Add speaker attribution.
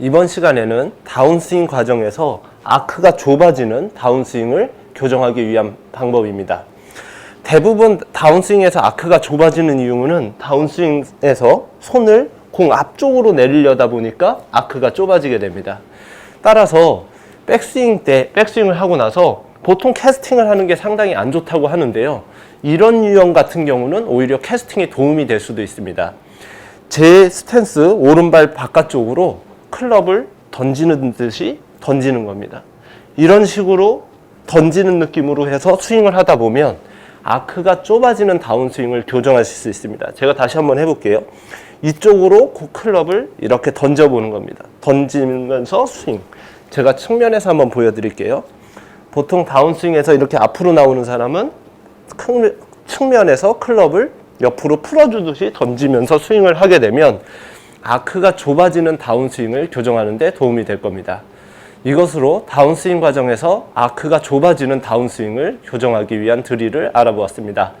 Speaker 1: 이번 시간에는 다운스윙 과정에서 아크가 좁아지는 다운스윙을 교정하기 위한 방법입니다. 대부분 다운스윙에서 아크가 좁아지는 이유는 다운스윙에서 손을 공 앞쪽으로 내리려다 보니까 아크가 좁아지게 됩니다. 따라서 백스윙 때 백스윙을 하고 나서 보통 캐스팅을 하는 게 상당히 안 좋다고 하는데요. 이런 유형 같은 경우는 오히려 캐스팅에 도움이 될 수도 있습니다. 제 스탠스 오른발 바깥쪽으로 클럽을 던지는 듯이 던지는 겁니다. 이런 식으로 던지는 느낌으로 해서 스윙을 하다 보면 아크가 좁아지는 다운스윙을 교정하실 수 있습니다. 제가 다시 한번 해볼게요. 이쪽으로 그 클럽을 이렇게 던져보는 겁니다. 던지면서 스윙. 제가 측면에서 한번 보여드릴게요. 보통 다운스윙에서 이렇게 앞으로 나오는 사람은 큰- 측면에서 클럽을 옆으로 풀어주듯이 던지면서 스윙을 하게 되면 아크가 좁아지는 다운스윙을 교정하는 데 도움이 될 겁니다. 이것으로 다운스윙 과정에서 아크가 좁아지는 다운스윙을 교정하기 위한 드릴을 알아보았습니다.